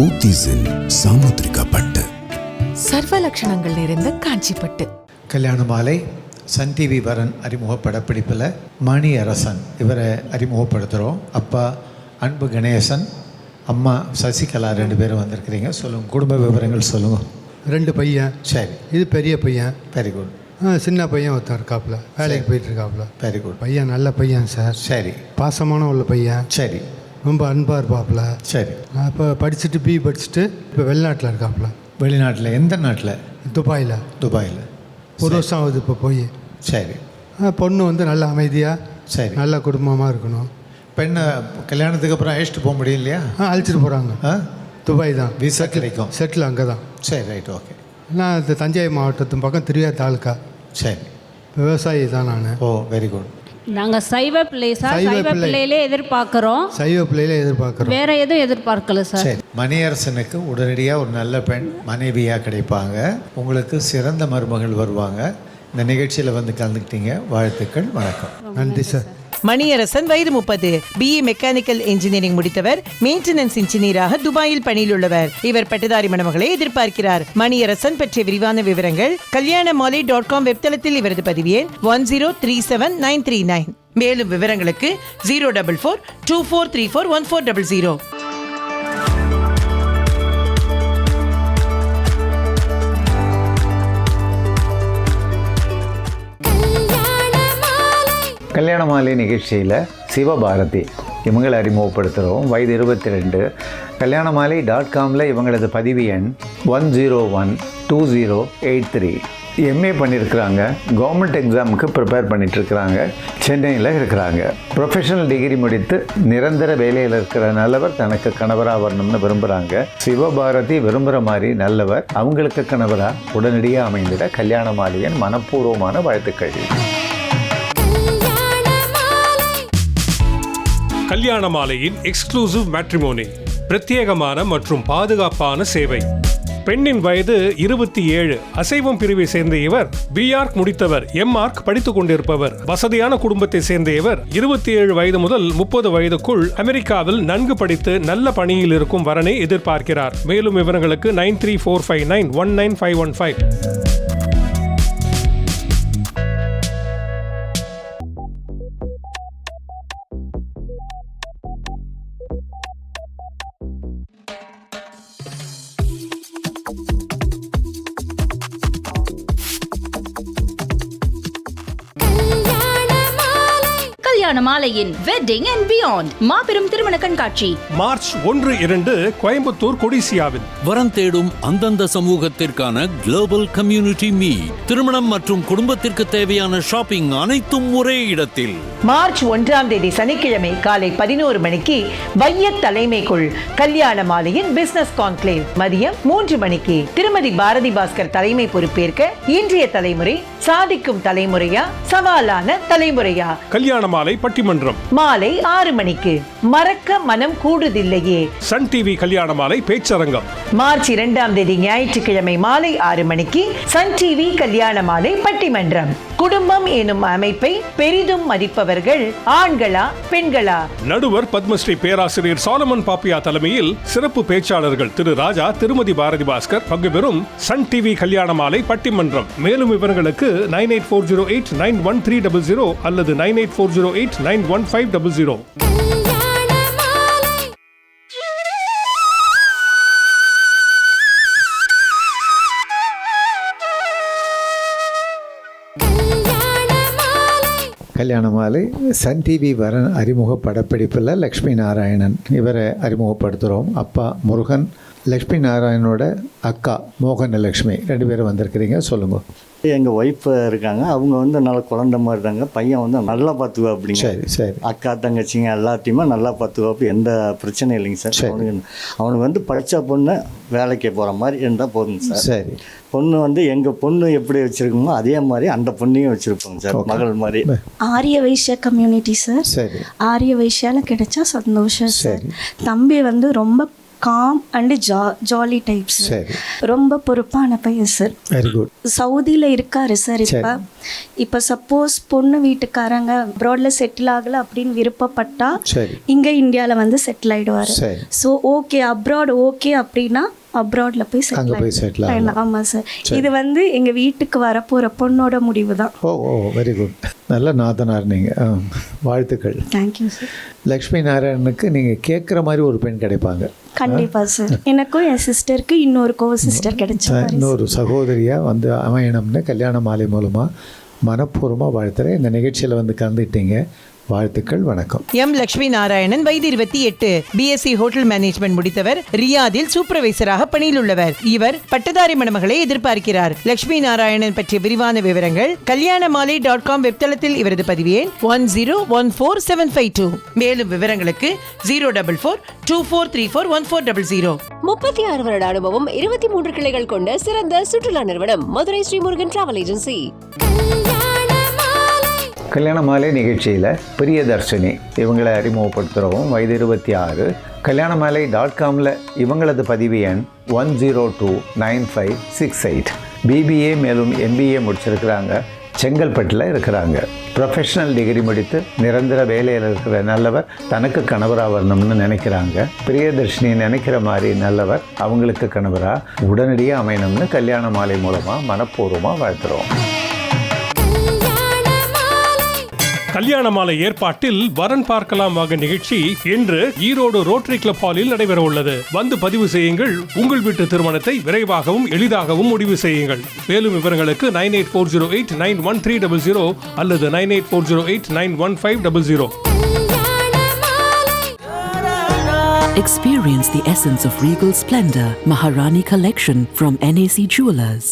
போத்தீஸில் சாமுத்திரிகா பட்டு சர்வ லட்சணங்கள் நிறைந்த காஞ்சிப்பட்டு. கல்யாண மாலை சன் டிவி வரன் அறிமுக படப்பிடிப்பில் மணி அரசன் இவரை அறிமுகப்படுத்துகிறோம் அப்பா அன்பு கணேசன் அம்மா சசிகலா ரெண்டு பேரும் வந்திருக்கிறீங்க. சொல்லுங்கள் குடும்ப விவரங்கள் சொல்லுங்கள் ரெண்டு பையன். சரி. இது பெரிய பையன். வெரி குட் சின்ன பையன் ஒருத்தன் இருக்காப்புல. வேலைக்கு போயிட்டு இருக்காப்புல. வெரி குட் பையன் நல்ல பையன் சார். சரி. பாசமான உள்ள பையன். சரி. ரொம்ப அன்பாக இருப்பாப்புல சரி. நான் இப்போ படிச்சுட்டு பி படிச்சுட்டு இப்போ வெளிநாட்டில் இருக்காப்புல வெளிநாட்டில் எந்த நாட்டில்? துபாயில். துபாயில். ஒரு வருஷம் ஆகுது இப்போ போய். சரி. ஆ, பொண்ணு வந்து நல்ல அமைதியாக சரி. நல்ல குடும்பமாக இருக்கணும். பெண்ணை கல்யாணத்துக்கு அப்புறம் அழைச்சிட்டு போக முடியும் இல்லையா? ஆ அழைச்சிட்டு போகிறாங்க ஆ? துபாய் தான். விசா கிடைக்கும். செட்டில் அங்கே தான். சரி ரைட் ஓகே நான் இந்த தஞ்சை மாவட்டத்தின் பக்கம் திருவியா தாலுக்கா சரி. விவசாயி தான் நான். ஓ வெரி குட் நாங்கள் சைவ பிள்ளை சார். சைவ சைவ பிள்ளை. பிள்ளையிலே எதிர்பார்க்குறோம். சைவ பிள்ளையில எதிர்பார்க்குறோம். வேற எதுவும் எதிர்பார்க்கல சார். சரி மணியரசனுக்கு உடனடியாக ஒரு நல்ல பெண் மனைவியாக கிடைப்பாங்க. உங்களுக்கு சிறந்த மருமகள் வருவாங்க. இந்த நிகழ்ச்சியில் வந்து கலந்துக்கிட்டீங்க. வாழ்த்துக்கள் வணக்கம். நன்றி சார். மணியரசன் வயது முப்பது. பிஇ மெக்கானிக்கல் இன்ஜினியரிங் முடித்தவர். மெயின்டெனன்ஸ் இன்ஜினியராக துபாயில் பணியில் உள்ளவர் இவர் பட்டதாரி மணமகளை எதிர்பார்க்கிறார். மணியரசன் பற்றிய விரிவான விவரங்கள் கல்யாண மாலை டாட் காம் வெப்தளத்தில் இவரது பதிவு எண் one zero three seven nine three nine. மேலும் விவரங்களுக்கு zero double four two four three four one four double zero. Kalyana Malai நிகழ்ச்சியில் சிவபாரதி இவங்களை அறிமுகப்படுத்துகிறோம் வயது இருபத்தி ரெண்டு கல்யாண மாலை டாட் காமில் இவங்களது பதிவு எண் one zero one two zero eight three MA பண்ணியிருக்கிறாங்க கவர்மெண்ட் எக்ஸாமுக்கு ப்ரிப்பேர் பண்ணிகிட்ருக்கிறாங்க சென்னையில் இருக்கிறாங்க. ப்ரொஃபஷனல் டிகிரி முடித்து நிரந்தர வேலையில் இருக்கிற நல்லவர் தனக்கு கணவராக வரணும்னு விரும்புகிறாங்க சிவபாரதி விரும்புகிற மாதிரி நல்லவர். அவங்களுக்கு கணவராக உடனடியாக அமைந்திட கல்யாண மாலையின் மனப்பூர்வமான வாழ்த்துக்கள். கல்யாண மாலையின் எக்ஸ்க்ளூசிவ் மேட்ரிமோனி பிரத்யேகமான மற்றும் பாதுகாப்பான சேவை. பெண்ணின் வயது இருபத்தி ஏழு. அசைவம் பிரிவை சேர்ந்த இவர் பிஆர்க் முடித்தவர் எம்ஆர்க் படித்துக் கொண்டிருப்பவர். வசதியான குடும்பத்தை சேர்ந்த இவர் இருபத்தி ஏழு வயது முதல் முப்பது வயதுக்குள் அமெரிக்காவில் நன்கு படித்து நல்ல பணியில் இருக்கும் வரனை எதிர்பார்க்கிறார். மேலும் விவரங்களுக்கு nine three four five nine one nine five one five. Kalyana மாலையின் வெட்டிங் அண்ட் பியாண்ட் மாபெரும் திருமண கண்காட்சி. மார்ச் ஒன்று இரண்டு கோயம்புத்தூர் கொடிசியாவில். வரம் தேடும் அந்தந்த சமூகத்திற்கான குளோபல் கம்யூனிட்டி மீட் திருமணம் மற்றும் குடும்பத்திற்கு தேவையான ஷாப்பிங் அனைத்தும் ஒரே இடத்தில். மார்ச் ஒன்றாம் தேதி சனிக்கிழமை காலை பதினோரு மணிக்கு வைய தலைமைக்குள் கல்யாண மாலையின் பிசினஸ் கான்க்ளேவ் மதியம் மூன்று மணிக்கு திருமதி பாரதி பாஸ்கர் தலைமை பொறுப்பேற்க இன்றைய தலைமுறை சாதிக்கும் தலைமுறையா சவாலான தலைமுறையா? கல்யாண மாலை பட்டிமன்றம். மாலை ஆறு மணிக்கு. மறக்க மனம் கூடுதில்லையே. சன் டிவி கல்யாண மாலை பேச்சரங்கம். மார்ச் இரண்டாம் தேதி ஞாயிற்றுக்கிழமை மாலை ஆறு மணிக்கு சன் டிவி கல்யாண மாலை பட்டிமன்றம். குடும்பம் எனும் அமைப்பை பெரிதும் மதிப்பவர்கள் ஆண்களா பெண்களா? நடுவர் பத்மஸ்ரீ பேராசிரியர் சாலமன் பாப்பியா தலைமையில் சிறப்பு பேச்சாளர்கள் திரு ராஜா திருமதி பாரதி பாஸ்கர் பங்கு பெறும் சன் டிவி கல்யாண மாலை பட்டிமன்றம். மேலும் விவரங்களுக்கு nine eight four zero eight nine one three double zero அல்லது nine eight four zero eight nine one five double zero Kalyana Malai sun TV வரன் அறிமுக படப்பிடிப்பில் லக்ஷ்மி நாராயணன். இவரை அறிமுகப்படுத்துகிறோம். அப்பா முருகன் லக்ஷ்மி நாராயணனோட அக்கா மோகனலக்ஷ்மி ரெண்டு பேரும் வந்திருக்கிறீங்க. சொல்லுங்கள் எங்கள் ஒய்ஃப் இருக்காங்க. அவங்க வந்து நல்லா குழந்த மாதிரி இருக்காங்க. பையன் வந்து நல்லா பார்த்துக்குவா அப்படிங்க. சரி சரி. அக்கா தங்கச்சிங்க எல்லாத்தையுமே நல்லா பார்த்துக்குவா. அப்படி எந்த பிரச்சனையும் இல்லைங்க சார். சரி. அவனுக்கு அவனுக்கு வந்து படித்த பொண்ணு வேலைக்கு போகிற மாதிரி இருந்தால் போதுங்க சார். சரி. பொண்ணு வந்து எங்கள் பொண்ணு எப்படி வச்சுருக்கோமோ அதே மாதிரி அந்த பொண்ணையும் வச்சுருப்போங்க சார். மகள் மாதிரி. ஆரிய வைශ්ய கம்யூனிட்டி சார். சரி. ஆரிய வைශ්யால கிடைச்சா சந்தோஷம் சரி. தம்பி வந்து ரொம்ப காம் அண்டு ஜா ஜாலி டைப்ஸ் சரி. ரொம்ப பொறுப்பான பையன் சார் வெரி குட் சவுதியில் இருக்காரு சார். இப்போ. இப்போ சப்போஸ் பொண்ணு வீட்டுக்காரங்க அப்ராடில் செட்டில் ஆகலை அப்படின்னு விருப்பப்பட்டா இங்கே இந்தியாவில் வந்து செட்டில் ஆயிடுவார். சரி. ஸோ ஓகே அப்ராட் ஓகே அப்படின்னா அப்ராடில் போய் அங்க போய். செட்டில் ஆமாம் சார். இது வந்து எங்கள் வீட்டுக்கு வரப்போகிற பொண்ணோட முடிவு தான். ஓ ஓ வெரி குட் நல்ல நாதனார் நீங்கள் வாழ்த்துக்கள். தேங்க்யூ சார் லக்ஷ்மி நாராயணனுக்கு நீங்கள் கேட்குற மாதிரி ஒரு பெண் கிடைப்பாங்க. கண்டிப்பாக சார் எனக்கும் என் சிஸ்டருக்கு இன்னொரு கோ சிஸ்டர் கிடைச்சாரு இன்னொரு சகோதரியாக வந்து அமையணும்னு கல்யாண மாலை மூலமாக மனப்பூர்வமாக வாழ்த்துறேன். இந்த நிகழ்ச்சியில் வந்து கலந்துட்டீங்க வாழ்த்துக்கள் வணக்கம். எம் லட்சுமி நாராயணன் வயது இருபத்தி எட்டு. பிஎஸ்சி ஹோட்டல் மேனேஜ்மெண்ட் முடித்தவர். ரியாதில் சூப்பர்வைசராக பணியில் உள்ளவர் இவர் பட்டதாரி மணமகளை எதிர்பார்க்கிறார். லட்சுமி நாராயணன் பற்றிய விரிவான விவரங்கள் கல்யாண மாலை டாட் காம் வெப்தளத்தில் இவரது பதிவு எண் one zero one four seven five two மேலும் விவரங்களுக்கு zero double four two four three four one four double zero முப்பத்தி ஆறு வருட அனுபவம் இருபத்தி மூன்று கிளைகள் கொண்ட சிறந்த சுற்றுலா நிறுவனம் மதுரை ஸ்ரீமுருகன் டிராவல் ஏஜென்சி கல்யாண மாலை நிகழ்ச்சியில் பிரியதர்ஷினி இவங்களை அறிமுகப்படுத்துகிறோம் வயது இருபத்தி ஆறு. கல்யாண மாலை டாட் காமில் இவங்களது பதிவு எண் one zero two nine five six eight BBA மேலும் எம்பிஏ முடிச்சிருக்கிறாங்க. செங்கல்பட்டில் இருக்கிறாங்க. ப்ரொஃபஷனல் டிகிரி முடித்து நிரந்தர வேலையில் இருக்கிற நல்லவர் தனக்கு கணவராக வரணும்னு நினைக்கிறாங்க. பிரியதர்ஷினி நினைக்கிற மாதிரி நல்லவர் அவங்களுக்கு கணவராக உடனடியாக அமையணும்னு கல்யாண மாலை மூலமாக மனப்பூர்வமாக வாழ்த்துறோம். கல்யாண மாலை ஏற்பாட்டில் வரன் பார்க்கலாம் வாங்க நிகழ்ச்சி இன்று ஈரோடு ரோட்டரி கிளப் ஹாலில் நடைபெற உள்ளது வந்து பதிவு செய்யுங்கள் உங்கள் வீட்டு திருமணத்தை விரைவாகவும் எளிதாகவும் முடிவு செய்யுங்கள் மேலும் விவரங்களுக்கு nine eight four zero eight nine one three double zero அல்லது nine eight four zero eight nine one five double zero Experience the essence of regal splendor. Maharani Collection from NAC Jewelers.